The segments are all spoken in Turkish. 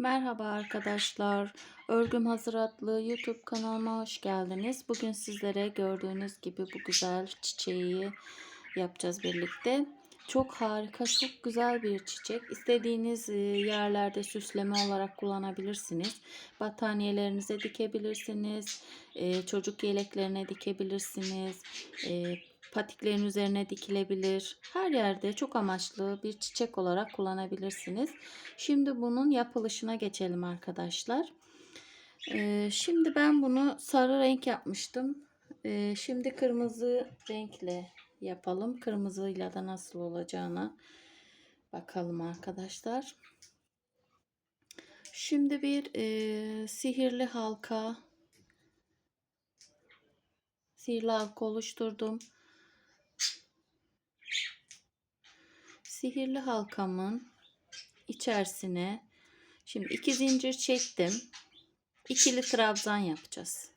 Merhaba arkadaşlar. Örgüm Hazır YouTube kanalıma hoş geldiniz. Bugün sizlere gördüğünüz gibi bu güzel çiçeği yapacağız birlikte. Çok harika, çok güzel bir çiçek. İstediğiniz e, yerlerde süsleme olarak kullanabilirsiniz. Battaniyelerinize dikebilirsiniz. e, Çocuk yeleklerine dikebilirsiniz. Patiklerin üzerine dikilebilir. Her yerde çok amaçlı bir çiçek olarak kullanabilirsiniz. Şimdi bunun yapılışına geçelim arkadaşlar. Ee, şimdi ben bunu sarı renk yapmıştım. Ee, şimdi kırmızı renkle yapalım. Kırmızıyla da nasıl olacağına bakalım arkadaşlar. Şimdi bir e, sihirli halka sihirli halka oluşturdum. Sihirli halkamın içerisine şimdi iki zincir çektim. İkili trabzan yapacağız.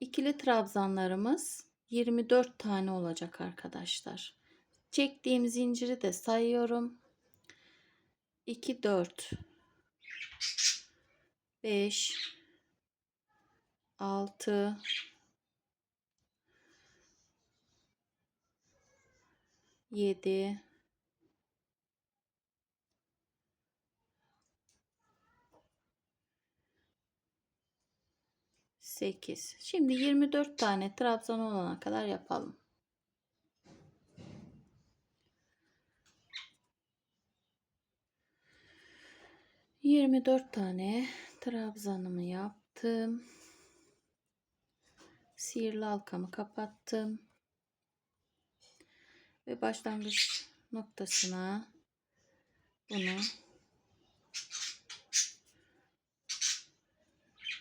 İkili trabzanlarımız 24 tane olacak arkadaşlar. Çektiğim zinciri de sayıyorum. 2 4 5 6 7 8 Şimdi 24 tane trabzan olana kadar yapalım. Yirmi dört tane trabzanımı yaptım. Sihirli halkamı kapattım ve başlangıç noktasına bunu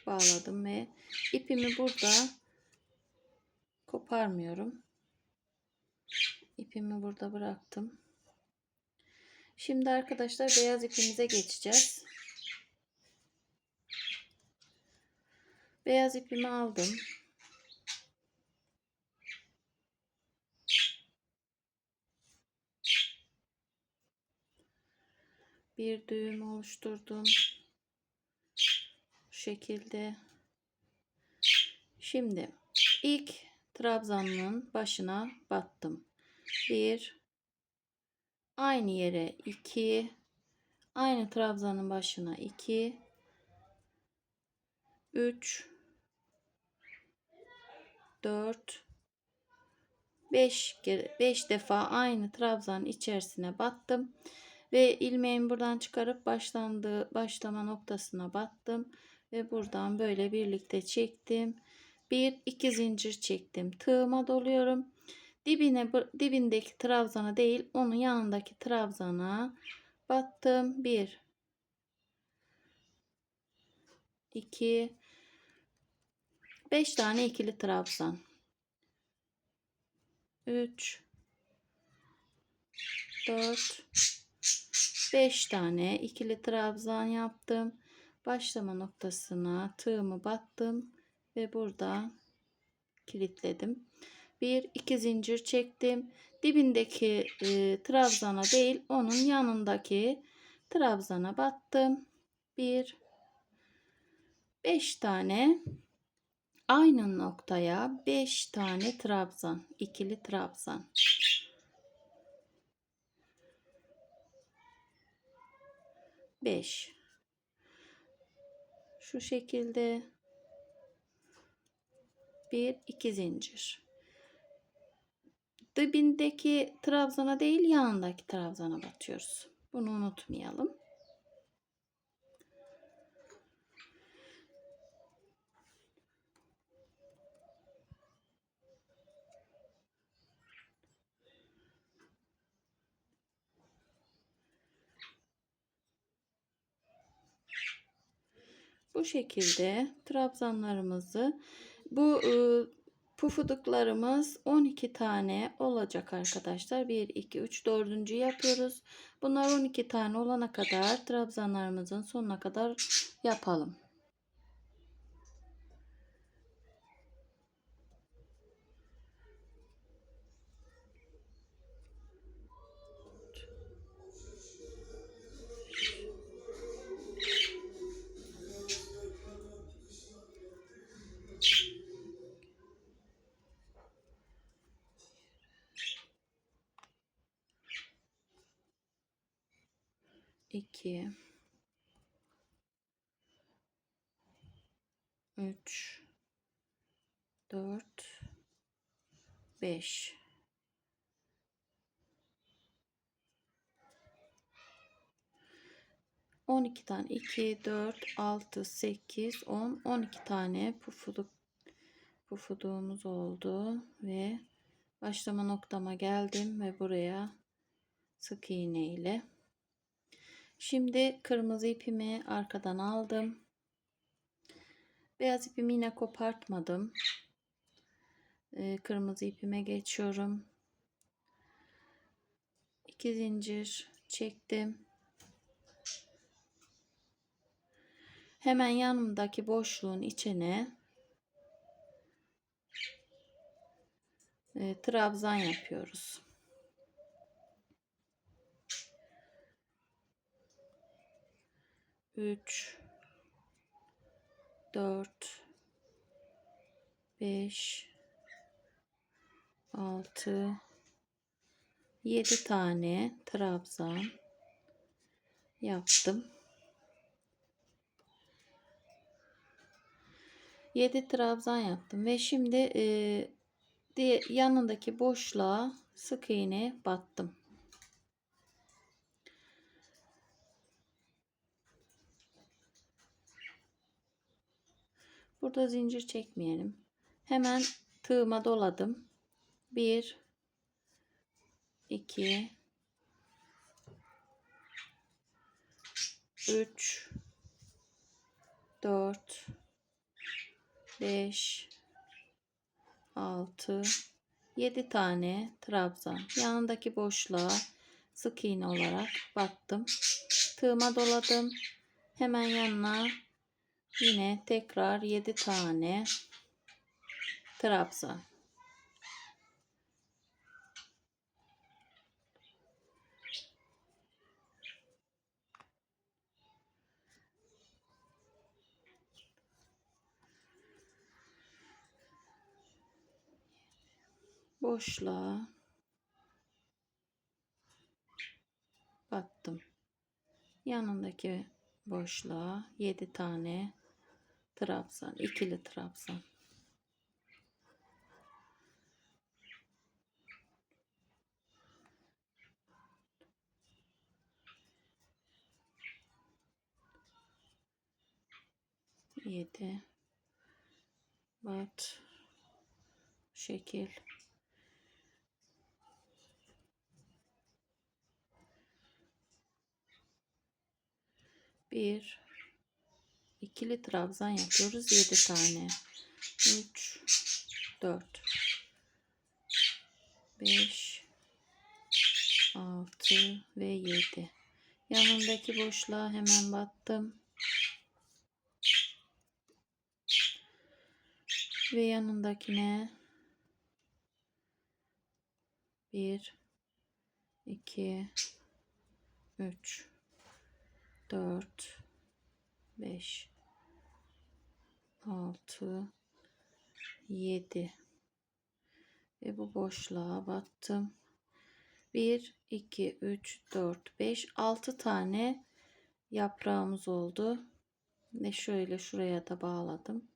bağladım ve ipimi burada koparmıyorum. İpimi burada bıraktım. Şimdi arkadaşlar beyaz ipimize geçeceğiz. Beyaz ipimi aldım. Bir düğüm oluşturdum. Bu şekilde. Şimdi ilk trabzanın başına battım. Bir aynı yere iki aynı trabzanın başına iki üç dört beş beş defa aynı trabzanın içerisine battım. Ve ilmeğimi buradan çıkarıp başlandığı başlama noktasına battım. Ve buradan böyle birlikte çektim. Bir iki zincir çektim. Tığıma doluyorum. Dibine dibindeki trabzana değil onun yanındaki trabzana battım. Bir iki beş tane ikili trabzan. Üç dört 5 tane ikili trabzan yaptım. Başlama noktasına tığımı battım ve burada kilitledim. Bir iki zincir çektim. Dibindeki e, trabzana değil onun yanındaki trabzana battım. Bir beş tane aynı noktaya beş tane trabzan ikili trabzan 5 şu şekilde. Bir iki zincir. Dibindeki trabzana değil yanındaki trabzana batıyoruz. Bunu unutmayalım Bu şekilde trabzanlarımızı bu e, pufuduklarımız 12 tane olacak arkadaşlar. 1, 2, 3, 4. yapıyoruz. Bunlar 12 tane olana kadar trabzanlarımızın sonuna kadar yapalım. 2 3 4 5 12 tane. 2 4 6 8 10 12 tane pufuduk pufuduğumuz oldu ve başlama noktama geldim ve buraya sık iğne ile şimdi kırmızı ipimi arkadan aldım. Beyaz ipimi yine kopartmadım. Ee, kırmızı ipime geçiyorum. 2 zincir çektim. Hemen yanımdaki boşluğun içine e, trabzan yapıyoruz. Üç, dört, beş, altı, yedi tane trabzan yaptım. 7 trabzan yaptım ve şimdi e, yanındaki boşluğa sık iğne battım. Burada zincir çekmeyelim. Hemen tığıma doladım. 1 2 3 4 5 6 7 tane trabzan yanındaki boşluğa sık iğne olarak battım tığıma doladım hemen yanına yine tekrar 7 tane trabzan boşluğa battım. Yanındaki boşluğa 7 tane trabzan, ikili trabzan. Yedi. Bat şekil. Bir ikili trabzan yapıyoruz 7 tane. 3 4 5 6 ve 7 yanındaki boşluğa hemen battım. Ve yanındakine 1 2 3 4 5 6 7 ve bu boşluğa battım. 1 2 3 4 5 6 tane yaprağımız oldu. Ve şöyle şuraya da bağladım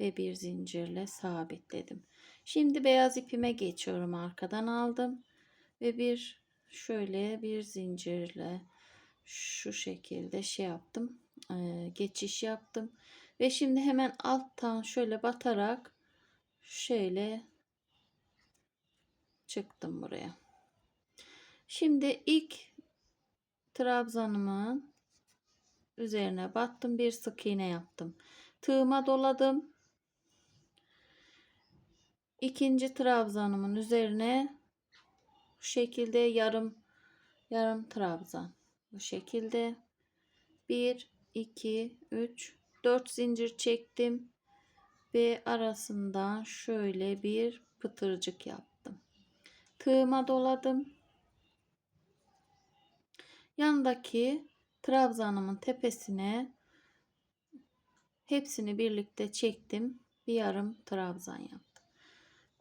ve bir zincirle sabitledim. Şimdi beyaz ipime geçiyorum. Arkadan aldım ve bir şöyle bir zincirle şu şekilde şey yaptım e, geçiş yaptım. Ve şimdi hemen alttan şöyle batarak şöyle çıktım buraya. Şimdi ilk trabzanımın üzerine battım bir sık iğne yaptım. Tığıma doladım. İkinci trabzanımın üzerine bu şekilde yarım yarım trabzan bu şekilde. 1 2 3 4 zincir çektim ve arasından şöyle bir pıtırcık yaptım. Tığıma doladım. Yandaki trabzanımın tepesine hepsini birlikte çektim. Bir yarım trabzan yaptım.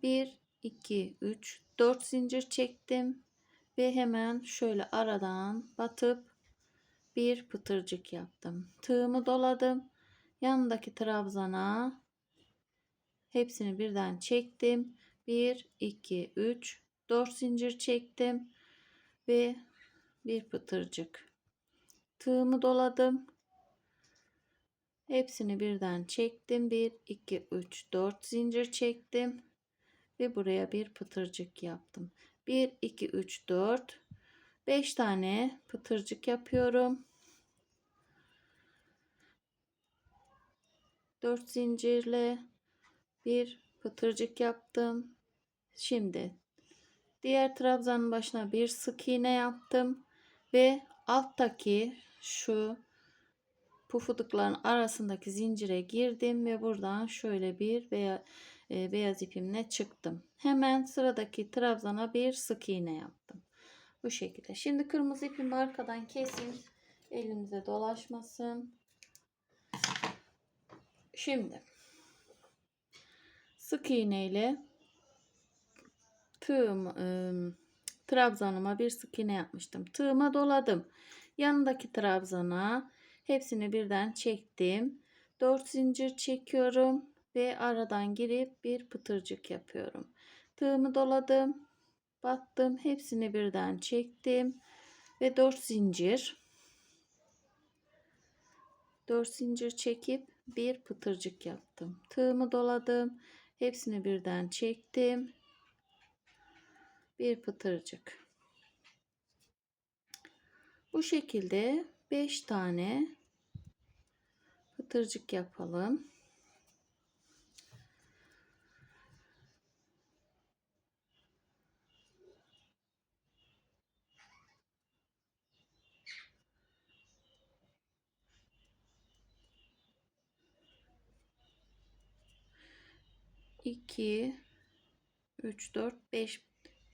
1 2 3 4 zincir çektim ve hemen şöyle aradan batıp bir pıtırcık yaptım. Tığımı doladım. Yanındaki trabzana hepsini birden çektim. 1 2 3 4 zincir çektim ve bir pıtırcık. Tığımı doladım. Hepsini birden çektim. 1 2 3 4 zincir çektim ve buraya bir pıtırcık yaptım. 1 2 3 4 5 tane pıtırcık yapıyorum. 4 zincirle bir pıtırcık yaptım. Şimdi diğer trabzanın başına bir sık iğne yaptım ve alttaki şu pufudukların arasındaki zincire girdim ve buradan şöyle bir veya e, beyaz ipimle çıktım. Hemen sıradaki trabzana bir sık iğne yaptım. Bu şekilde. Şimdi kırmızı ipimi arkadan keseyim. Elimize dolaşmasın. Şimdi sık iğne ile tığım ıı, trabzanıma bir sık iğne yapmıştım. Tığıma doladım. Yanındaki trabzana hepsini birden çektim. 4 zincir çekiyorum ve aradan girip bir pıtırcık yapıyorum. Tığımı doladım. Battım. Hepsini birden çektim ve 4 zincir 4 zincir çekip bir pıtırcık yaptım. Tığımı doladım. Hepsini birden çektim. Bir pıtırcık. Bu şekilde 5 tane pıtırcık yapalım. İki, üç, dört, beş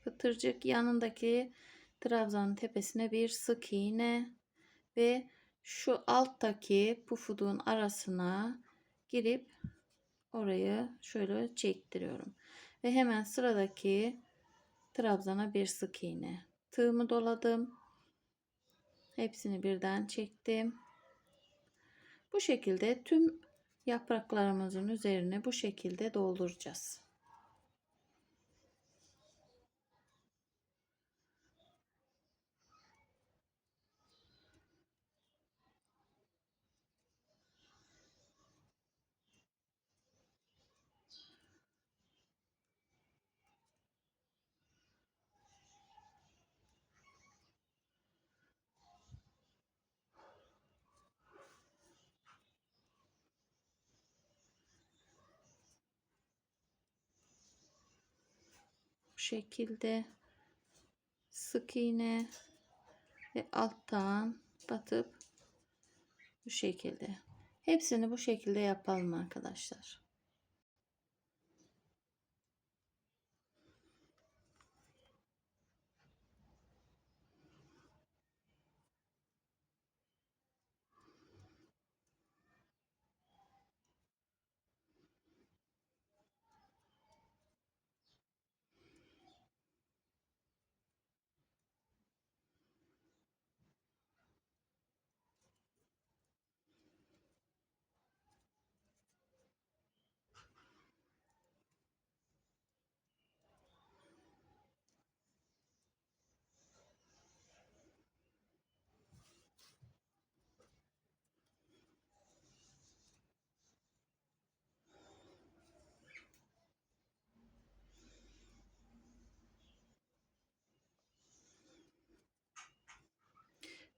pıtırcık yanındaki trabzanın tepesine bir sık iğne ve şu alttaki pufuduğun arasına girip orayı şöyle çektiriyorum. Ve hemen sıradaki trabzana bir sık iğne. Tığımı doladım. Hepsini birden çektim. Bu şekilde tüm yapraklarımızın üzerine bu şekilde dolduracağız. Şekilde sık iğne ve alttan batıp bu şekilde. Hepsini bu şekilde yapalım arkadaşlar.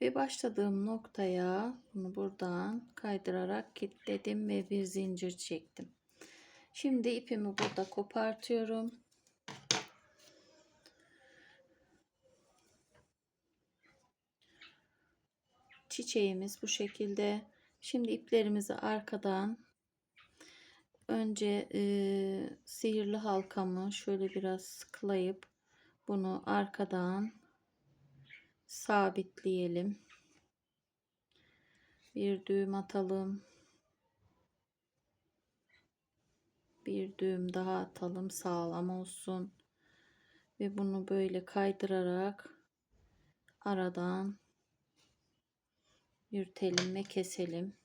Ve başladığım noktaya bunu buradan kaydırarak kilitledim ve bir zincir çektim. Şimdi ipimi burada kopartıyorum. Çiçeğimiz bu şekilde. Şimdi iplerimizi arkadan önce e, sihirli halkamı şöyle biraz sıklayıp bunu arkadan sabitleyelim. Bir düğüm atalım. Bir düğüm daha atalım sağlam olsun. Ve bunu böyle kaydırarak aradan yürütelim ve keselim.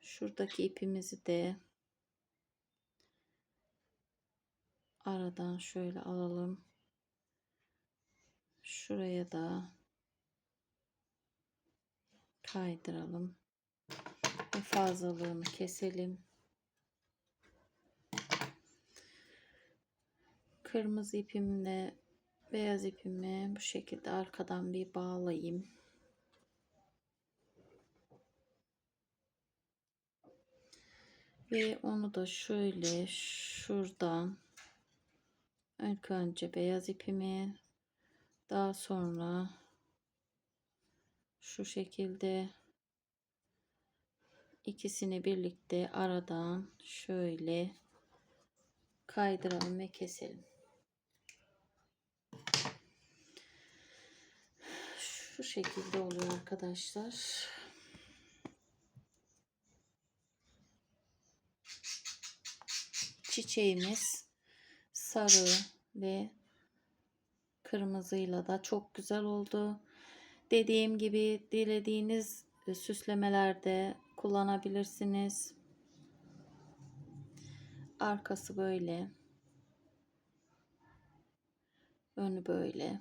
Şuradaki ipimizi de aradan şöyle alalım. Şuraya da kaydıralım ve fazlalığını keselim. Kırmızı ipimle beyaz ipimi bu şekilde arkadan bir bağlayayım. Ve onu da şöyle şuradan ilk önce beyaz ipimi daha sonra şu şekilde ikisini birlikte aradan şöyle kaydıralım ve keselim. Şu şekilde oluyor arkadaşlar. Çiçeğimiz sarı ve kırmızıyla da çok güzel oldu. Dediğim gibi dilediğiniz süslemelerde kullanabilirsiniz. Arkası böyle. Önü böyle.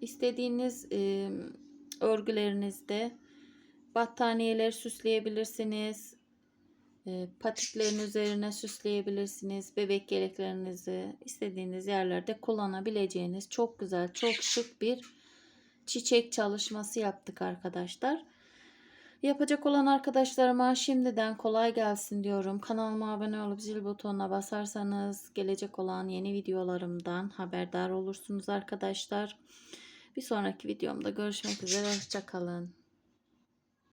İstediğiniz e, örgülerinizde battaniyeler süsleyebilirsiniz. E, patiklerin üzerine süsleyebilirsiniz. Bebek yeleklerinizi istediğiniz yerlerde kullanabileceğiniz çok güzel, çok şık bir çiçek çalışması yaptık arkadaşlar. Yapacak olan arkadaşlarıma şimdiden kolay gelsin diyorum. Kanalıma abone olup zil butonuna basarsanız gelecek olan yeni videolarımdan haberdar olursunuz arkadaşlar. Bir sonraki videomda görüşmek üzere. Hoşçakalın.